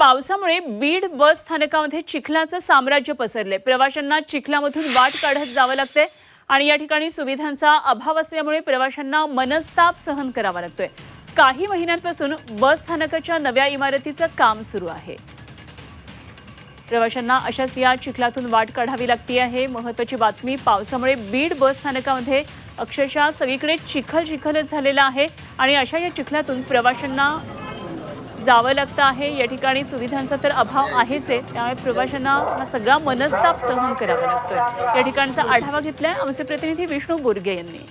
पावसामुळे बीड बस स्थानकामध्ये चिखलाचं साम्राज्य पसरले. प्रवाशांना चिखलामधून वाट काढत जावं लागते आणि या ठिकाणी सुविधांचा अभाव असल्यामुळे प्रवाशांना मनस्ताप सहन करावा लागतोय. काही महिन्यांपासून बस स्थानकाच्या नव्या इमारतीचं काम सुरू आहे. प्रवाशांना अशाच या चिखलातून वाट काढावी लागती आहे. महत्वाची बातमी पावसामुळे बीड बस स्थानकामध्ये अक्षरशः सगळीकडे चिखल चिखलच झालेला आहे आणि अशा या चिखलातून प्रवाशांना जावं लागतं आहे. या ठिकाणी सुविधांचा तर अभाव आहेच आहे. त्यामुळे प्रवाशांना हा सगळा मनस्ताप सहन करावा लागतोय. या ठिकाणचा आढावा घेतलाय आमचे प्रतिनिधी विष्णू बोरगे यांनी.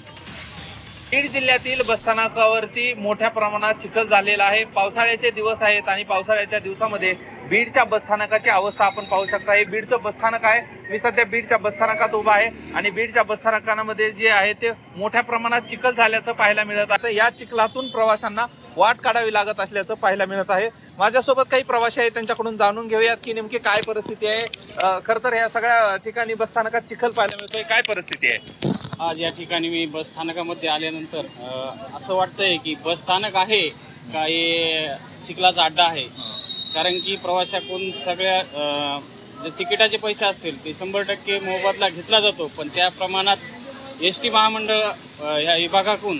बीड जिल्ह्यातील बसस्थानकावरती मोठ्या प्रमाणात चिखल झालेला आहे. पावसाळ्याचे दिवस आहेत आणि पावसाळ्याच्या दिवसामध्ये बीडच्या बसस्थानकाची अवस्था आपण पाहू शकता. हे बीडचं बसस्थानक आहे. मी सध्या बीडच्या बसस्थानकात उभा आहे आणि बीडच्या बसस्थानकामध्ये जे आहे ते मोठ्या प्रमाणात चिखल झाल्याचं पाहायला मिळत आहे. या चिखलातून प्रवाशांना वाट काढावी लागत असल्याचं पाहायला मिळत आहे. माझ्यासोबत काही प्रवासी आहेत त्यांच्याकडून जाणून घेऊयात की नेमकी काय परिस्थिती आहे. खरं तर या सगळ्या ठिकाणी बसस्थानकात चिखल पाहायला मिळतोय. काय परिस्थिती आहे? आज या ठिकाणी मी बस स्थानकामध्ये आल्यानंतर असं वाटतंय की बस स्थानक आहे का हे चिखलाचा अड्डा आहे? कारण की प्रवाशाकडून सगळ्या जे तिकिटाचे पैसे असतील ते शंभर टक्के मोबदला घेतला जातो. पण त्या प्रमाणात एस टी महामंडळ अ, या विभागाकडून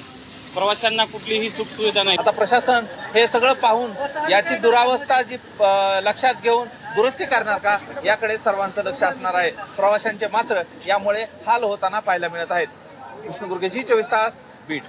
प्रवाशांना कुठलीही सुखसुविधा नाही. आता प्रशासन हे सगळं पाहून याची दुरावस्था जी लक्षात घेऊन दुरुस्ती करणार का याकडे सर्वांचं लक्ष असणार आहे. प्रवाशांचे मात्र यामुळे हाल होताना पाहायला मिळत आहेत. कृष्णदुर्गजी चोवीस तास बीट